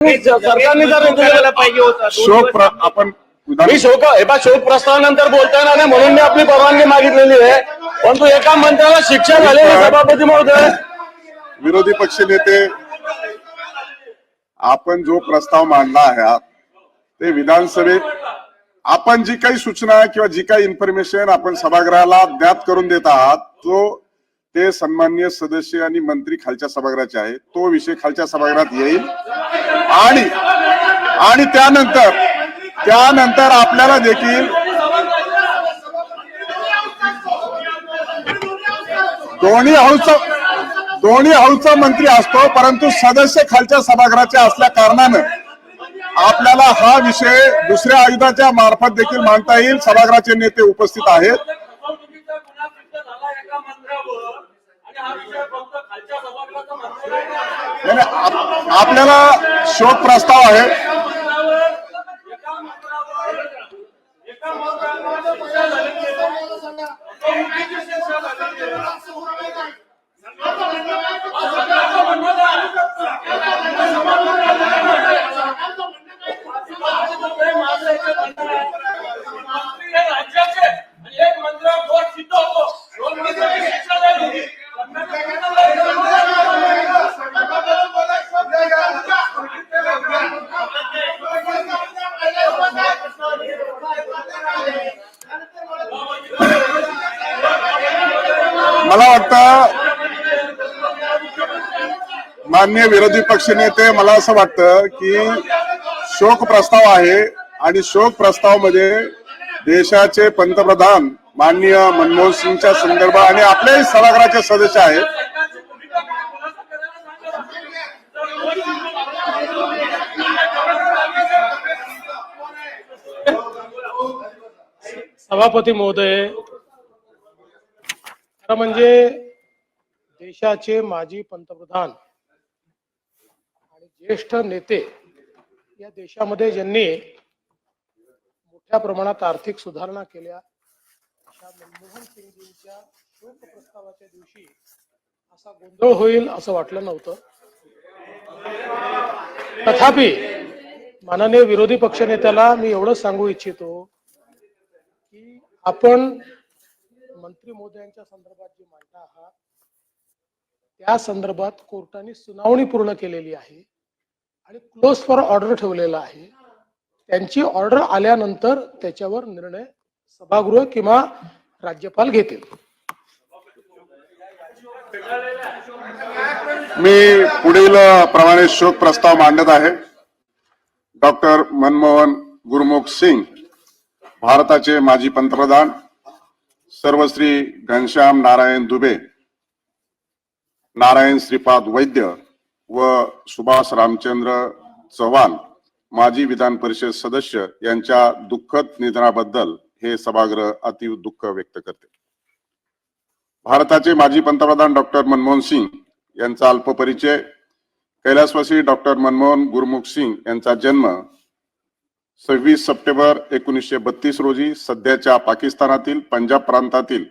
सरकारने जर करायला पाहिजे होता शोक प्र- आपण मी शोक हे पहा, शोक प्रस्तावानंतर बोलता येणार नाही म्हणून मी आपली परवानगी मागितलेली आहे. परंतु एका मंत्र्याला शिक्षा आहे, सभापती महोदय. विरोधी पक्ष नेते आपण जो प्रस्ताव मांडला आहे ते विधानसभेत आपण जी काही सूचना किंवा जी काही इन्फॉर्मेशन आपण सभागृहाला ज्ञात करून देत आहात तो ते सन्मान्य सदस्य आणि मंत्री खालच्या सभागृहाचे आहे तो विषय खालच्या सभागृहात येईल. आणि आणि त्यानंतर त्यानंतर आपल्याला देखील दोन्ही हाऊसचा दोन्ही हाऊसचा मंत्री असतो परंतु सदस्य खालच्या सभागृहाचे असल्या कारणानं आपल्याला हा विषय दुसऱ्या आयुधाच्या मार्फत देखील मांडता येईल. सभागृहाचे नेते उपस्थित आहेत. आपल्याला शोक प्रस्ताव आहे. एका मंत्र्यावर एका मंत्र्यावर शिक्षा झालेली आहे. फसवणुकीची शिक्षा झालेली आहे. सरकारचं म्हणणं आहे. माझं एकच म्हणणं आहे. मंत्री हे राज्याचे आणि एक मंत्र्यावर दोष सिद्ध होतो दोन मंत्र्यांची शिक्षा झाली सरकारचं म्हणणं आता माननीय विरोधी पक्षनेते मला असं वाटतं की शोक प्रस्ताव आहे आणि शोक प्रस्तावमध्ये देशाचे पंतप्रधान माननीय मनमोहन सिंगच्या संदर्भात आणि आपल्याही सभागृहाचे सदस्य आहेत. सभापती महोदय खरं म्हणजे देशाचे माजी पंतप्रधान आणि ज्येष्ठ नेते या देशामध्ये ज्यांनी मोठ्या प्रमाणात आर्थिक सुधारणा केल्या अशा मनमोहन सिंगजींच्या शोक प्रस्तावाच्या दिवशी असा गोंधळ होईल असं वाटलं नव्हतं. तथापि माननीय विरोधी पक्षनेत्याला मी एवढं सांगू इच्छितो की आपण मंत्री मोदयांच्या संदर्भात जे मांडता आहात त्या संदर्भात कोर्टाने सुनावणी पूर्ण केलेली आहे आणि क्लोज फॉर ऑर्डर ठेवलेला आहे. त्यांची ऑर्डर आल्यानंतर त्याच्यावर निर्णय सभागृह किंवा राज्यपाल घेतील. मी पुढील प्रमाणे शोक प्रस्ताव मांडत आहे. डॉक्टर मनमोहन गुरमुख सिंग भारताचे माजी पंतप्रधान सर्वश्री घनश्याम नारायण दुबे नारायण श्रीपाद वैद्य व सुभाष रामचंद्र चव्हाण माजी विधान परिषद सदस्य यांच्या दुःखद निधनाबद्दल हे सभागृह अति दुःख व्यक्त करते. भारताचे माजी पंतप्रधान डॉक्टर मनमोहन सिंग यांचा अल्प परिचय कैलासवासी डॉक्टर मनमोहन गुरमुख सिंग यांचा जन्म सव्वीस सप्टेंबर एकोणीसशे बत्तीस रोजी सध्याच्या पाकिस्तानातील पंजाब प्रांतातील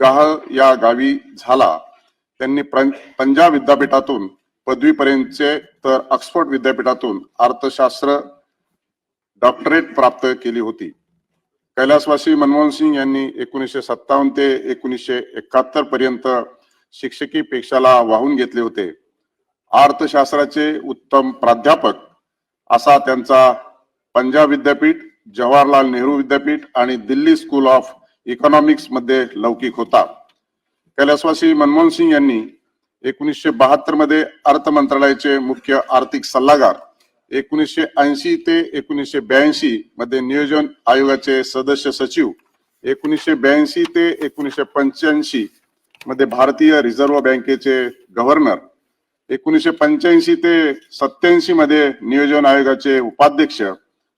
गाह या गावी झाला. त्यांनी पंजाब विद्यापीठातून पदवीपर्यंतचे तर ऑक्सफोर्ड विद्यापीठातून अर्थशास्त्र डॉक्टरेट प्राप्त केली होती. कैलासवासी मनमोहन सिंग यांनी एकोणीसशे सत्तावन्न ते एकोणीसशे एकाहत्तर पर्यंत शिक्षकी पेक्षाला वाहून घेतले होते. अर्थशास्त्राचे उत्तम प्राध्यापक असा त्यांचा पंजाब विद्यापीठ जवाहरलाल नेहरू विद्यापीठ आणि दिल्ली स्कूल ऑफ इकॉनॉमिक्समध्ये लौकिक होता. कैलासवासी मनमोहन सिंग यांनी एकोणीसशे बहात्तरमध्ये अर्थ मंत्रालयाचे मुख्य आर्थिक सल्लागार एकोणीसशे ऐंशी ते एकोणीसशे ब्याऐंशी मध्ये नियोजन आयोगाचे सदस्य सचिव एकोणीसशे ब्याऐंशी ते एकोणीसशे पंच्याऐंशी मध्ये भारतीय रिझर्व्ह बँकेचे गव्हर्नर एकोणीसशे पंच्याऐंशी ते सत्याऐंशी मध्ये नियोजन आयोगाचे उपाध्यक्ष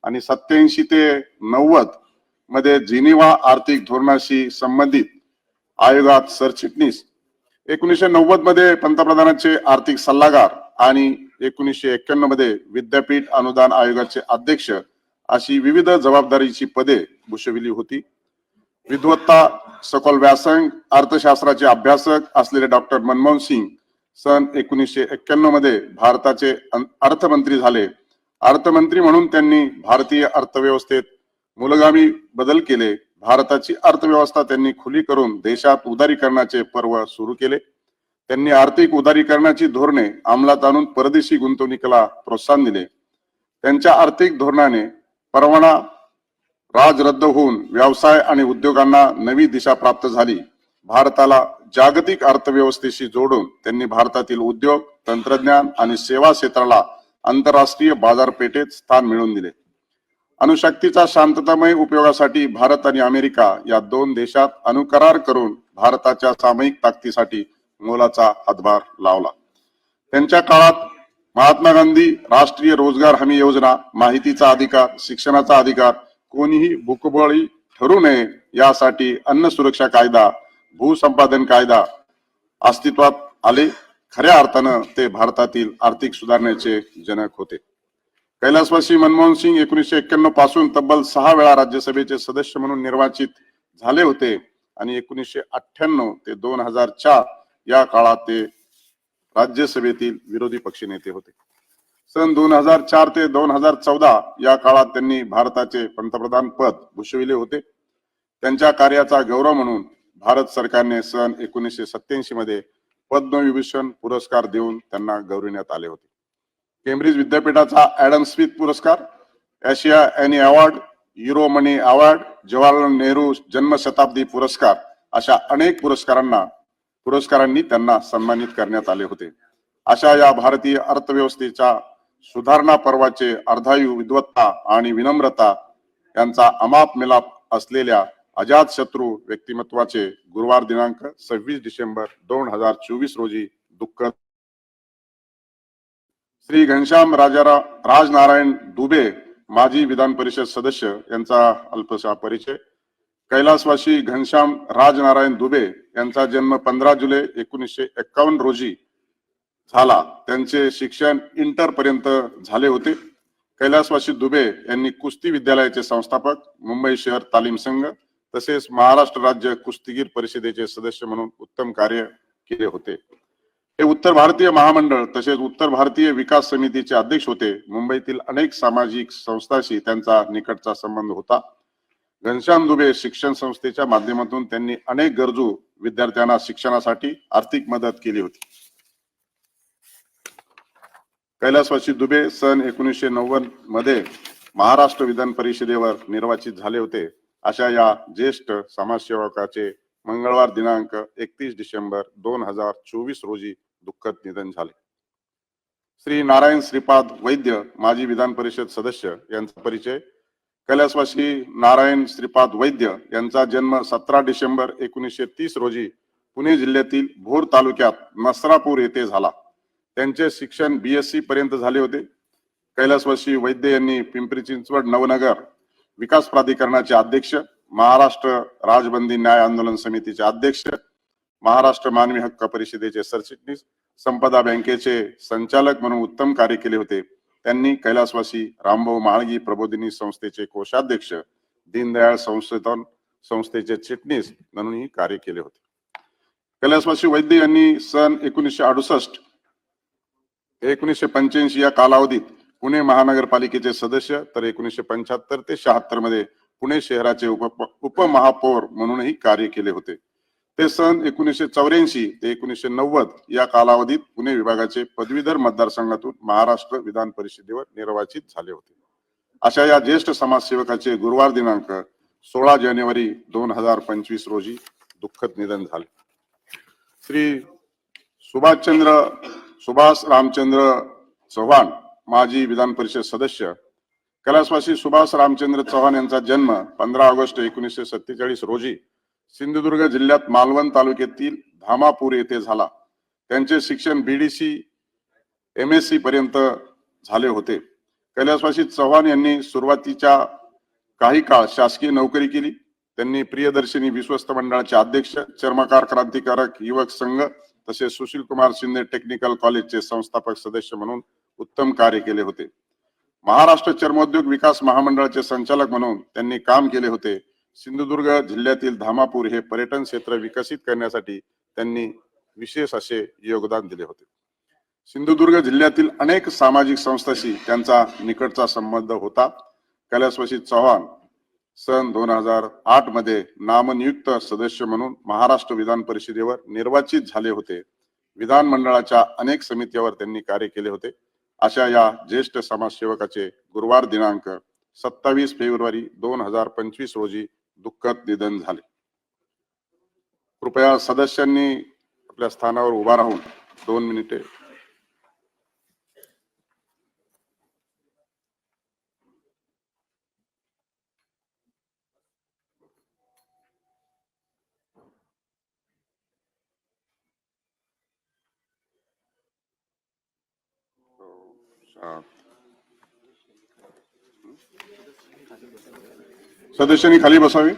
आणि सत्याऐंशी ते नव्वदमध्ये जिनिव्हा आर्थिक धोरणाशी संबंधित आयोगात सरचिटणीस. एकोणीसशे नव्वदमध्ये पंतप्रधानांचे आर्थिक सल्लागार आणि एकोणीसशे एक्क्याण्णवमध्ये विद्यापीठ अनुदान आयोगाचे अध्यक्ष अशी विविध जबाबदारीची पदे भूषविली होती. विद्वत्ता सखोल व्यासंग अर्थशास्त्राचे अभ्यासक असलेले डॉक्टर मनमोहन सिंग सन एकोणीसशे एक्क्याण्णवमध्ये भारताचे अर्थमंत्री झाले. अर्थमंत्री म्हणून त्यांनी भारतीय अर्थव्यवस्थेत मूलगामी बदल केले. भारताची अर्थव्यवस्था त्यांनी खुली करून देशात उदारीकरणाचे पर्व सुरू केले. त्यांनी आर्थिक उदारीकरणाची धोरणे अंमलात आणून परदेशी गुंतवणुकीला प्रोत्साहन दिले. त्यांच्या आर्थिक धोरणाने परवाना राज रद्द होऊन व्यवसाय आणि उद्योगांना नवी दिशा प्राप्त झाली. भारताला जागतिक अर्थव्यवस्थेशी जोडून त्यांनी भारतातील उद्योग तंत्रज्ञान आणि सेवा क्षेत्राला आंतरराष्ट्रीय बाजारपेठेत स्थान मिळवून दिले. अणुशक्तीचा शांततामय उपयोगासाठी भारत आणि अमेरिका या दोन देशात अनुकरार करून भारताच्या सामयिक ताकदीसाठी मोलाचा हातभार लावला. त्यांच्या काळात महात्मा गांधी राष्ट्रीय रोजगार हमी योजना माहितीचा अधिकार शिक्षणाचा अधिकार कोणीही भूकबळी ठरू नये यासाठी अन्न सुरक्षा कायदा भूसंपादन कायदा अस्तित्वात आले. खऱ्या अर्थानं ते भारतातील आर्थिक सुधारणेचे जनक होते. कैलासवासी मनमोहन सिंग एकोणीसशे एक्क्याण्णवपासून तब्बल सहा वेळा राज्यसभेचे सदस्य म्हणून निर्वाचित झाले होते आणि एकोणीसशे अठ्ठ्याण्णव ते दोन हजार चार या काळात ते राज्यसभेतील विरोधी पक्षनेते होते. सन दोन हजार चार ते दोन हजार चौदा या काळात त्यांनी भारताचे पंतप्रधान पद भूषविले होते. त्यांच्या कार्याचा गौरव म्हणून भारत सरकारने सन एकोणीसशे सत्याऐंशी मध्ये पद्मविभूषण पुरस्कार देऊन त्यांना गौरविण्यात आले होते. केम्ब्रिज विद्यापीठाचा ऍडम स्मिथ पुरस्कार Asia any award euro money award Jawaharlal Nehru जन्मशताब्दी पुरस्कार अशा अनेक पुरस्कारांना पुरस्कारांनी त्यांना सन्मानित करण्यात आले होते. अशा या भारतीय अर्थव्यवस्थेच्या सुधारणा पर्वाचे अर्धायू विद्वत्ता आणि विनम्रता यांचा अमाप मिलाप असलेल्या अजात शत्रू व्यक्तिमत्वाचे गुरुवार दिनांक सव्वीस डिसेंबर दोन हजार चोवीस रोजी दुःखद श्री घनश्याम राजाराव राजनारायण दुबे माजी विधान परिषद सदस्य यांचा अल्पसा परिचय. कैलासवासी घनश्याम राजनारायण दुबे यांचा जन्म पंधरा जुलै एकोणीसशे एक्कावन्न रोजी झाला. त्यांचे शिक्षण इंटर पर्यंत झाले होते. कैलासवासी दुबे यांनी कुस्ती विद्यालयाचे संस्थापक मुंबई शहर तालीम संघ तसेच महाराष्ट्र राज्य कुस्तीगीर परिषदेचे सदस्य म्हणून उत्तम कार्य केले होते. हे उत्तर भारतीय महामंडळ तसेच उत्तर भारतीय विकास समितीचे अध्यक्ष होते. मुंबईतील अनेक सामाजिक संस्थांशी त्यांचा निकटचा संबंध होता. घनश्याम दुबे शिक्षण संस्थेच्या माध्यमातून त्यांनी अनेक गरजू विद्यार्थ्यांना शिक्षणासाठी आर्थिक मदत केली होती. कैलासवासी दुबे सन एकोणीसशे नव्वदमध्ये महाराष्ट्र विधान परिषदेवर निर्वाचित झाले होते. अशा या ज्येष्ठ समाजसेवकाचे मंगळवार दिनांक एकतीस डिसेंबर दोन हजार चोवीस रोजी दुःखद निधन झाले. श्री नारायण श्रीपाद वैद्य माजी विधान परिषद सदस्य यांचा परिचय. कैलासवासी नारायण श्रीपाद वैद्य यांचा जन्म सतरा डिसेंबर एकोणीसशे तीस रोजी पुणे जिल्ह्यातील भोर तालुक्यात नसरापूर येथे झाला. त्यांचे शिक्षण बीएससी पर्यंत झाले होते. कैलासवासी वैद्य यांनी पिंपरी चिंचवड नवनगर विकास प्राधिकरणाचे अध्यक्ष महाराष्ट्र राजबंदी न्याय आंदोलन समितीचे अध्यक्ष महाराष्ट्र मानवी हक्क परिषदेचे सरचिटणीस संपदा बँकेचे संचालक म्हणून उत्तम कार्य केले होते. त्यांनी कैलासवासी रामभाऊ माळगी प्रबोधिनी संस्थेचे कोषाध्यक्ष दीनदयाळ संशोधन संस्थेचे चिटणीस म्हणूनही कार्य केले होते. कैलासवासी वैद्य यांनी सन एकोणीसशे अडुसष्ट एकोणीसशे पंच्याऐंशी या कालावधीत पुणे महानगरपालिकेचे सदस्य तर एकोणीसशे पंच्याहत्तर ते शहात्तरमध्ये पुणे शहराचे उप उपमहापौर म्हणूनही कार्य केले होते. ते सन एकोणीसशे चौऱ्याऐंशी ते एकोणीसशे नव्वद या कालावधीत पुणे विभागाचे पदवीधर मतदारसंघातून महाराष्ट्र विधान परिषदेवर निर्वाचित झाले होते. अशा या ज्येष्ठ समाजसेवकाचे गुरुवार दिनांक सोळा जानेवारी दोन हजार पंचवीस रोजी दुःखद निधन झाले. श्री सुभाषचंद्र सुभाष रामचंद्र चव्हाण माजी विधान परिषद सदस्य. कैलासवासी सुभाष रामचंद्र चव्हाण यांचा जन्म पंधरा ऑगस्ट एकोणीसशे सत्तेचाळीस रोजी सिंधुदुर्ग जिल्ह्यात मालवण तालुक्यातील धामापूर येथे झाला. त्यांचे शिक्षण बीडीसी एम एस सी पर्यंत झाले होते. कैलासवासी चव्हाण यांनी सुरुवातीच्या काही काळ शासकीय नोकरी केली. त्यांनी प्रियदर्शिनी विश्वस्त मंडळाचे अध्यक्ष चर्मकार क्रांतिकारक युवक संघ तसेच सुशील कुमार शिंदे टेक्निकल कॉलेजचे संस्थापक सदस्य म्हणून उत्तम कार्य केले होते. महाराष्ट्र चर्मोद्योग विकास महामंडळाचे संचालक म्हणून त्यांनी काम केले होते. सिंधुदुर्ग जिल्ह्यातील धामापूर हे पर्यटन क्षेत्र विकसित करण्यासाठी त्यांनी विशेष असे योगदान दिले होते. सिंधुदुर्ग जिल्ह्यातील अनेक सामाजिक संस्थांशी त्यांचा निकटचा संबंध होता. कैलासवासी चव्हाण सन दोन हजार आठमध्ये नामनियुक्त सदस्य म्हणून महाराष्ट्र विधान परिषदेवर निर्वाचित झाले होते. विधानमंडळाच्या अनेक समित्यावर त्यांनी कार्य केले होते. अशा या ज्येष्ठ समाजसेवकाचे गुरुवार दिनांक सत्तावीस फेब्रुवारी दोन हजार पंचवीस रोजी दुःखद निधन झाले. कृपया सदस्यांनी आपल्या स्थानावर उभा राहून दोन मिनिटे सदस्यांनी खाली बसावे.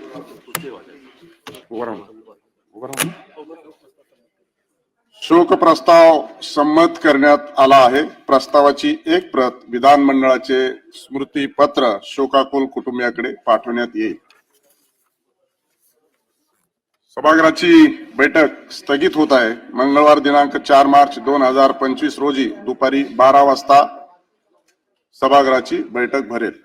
शोक प्रस्ताव संमत करण्यात आला आहे. प्रस्तावाची एक प्रत विधानमंडळाचे स्मृती पत्र शोकाकुल कुटुंबियाकडे पाठवण्यात येईल. सभागृहाची बैठक स्थगित होत आहे. मंगळवार दिनांक चार मार्च दोन हजार पंचवीस रोजी दुपारी बारा वाजता सभागृहाची बैठक भरेल.